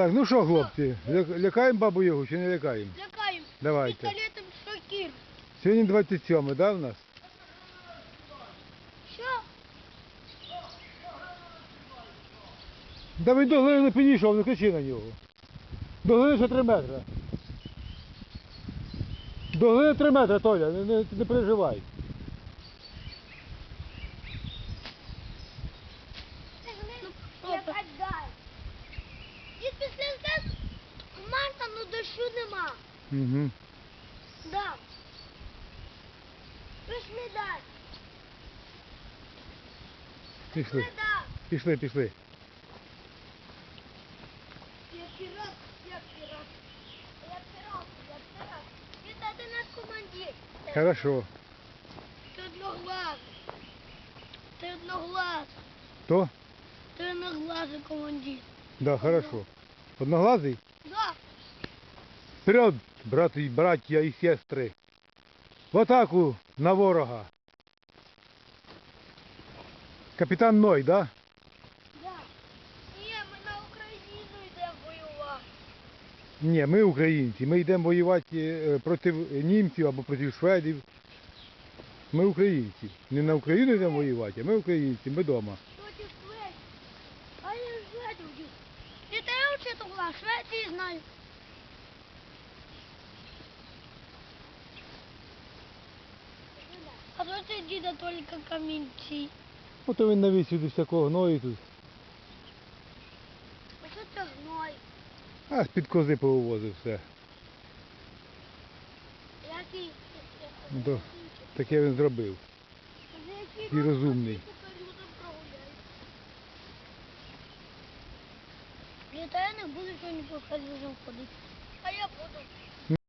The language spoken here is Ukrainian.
Так, ну що, хлопці, лякаємо бабу Ягу чи не лякаємо? Лякаємо Давайте. пістолетом. Сьогодні 27, да, в нас? Що? Да він до глини не підійшов, не кричи на нього. До глини ще 3 метри. До глини 3 метри, Толя, не, не, не переживай. Ну, я гадаю. І після нас хмарно, ну дощу нема. Угу. Да. Пішли далі. Пішли, Пішли далі. пішли, пішли. Я пірат, я пірат. Я пірат, я пірат. Это ти наш командир. Хорошо. Ти одноглазий. Ти одноглазий. То? Ти одноглазий командир. Да, хорошо. Одноглазий? Да. Вперед, брати, браття і сестри. В атаку на ворога. Капітан Ной, да? Да. Ні, ми на Україну йдемо воювати. Ні, ми українці. Ми йдемо воювати е, проти німців або проти шведів. Ми українці. Не на Україну йдемо воювати, а ми українці, ми вдома. Проти Швеції. А я Швецію. І ти вчити була, Швеції знаю. А то це діда тільки камінці. Ото він навіз сюди всякого гною тут. А що це гной? А з-під кози повивозив все. Який? Ну, то Таке він зробив. І розумний. Ні, та я не буду сьогодні по хазюзам ходити.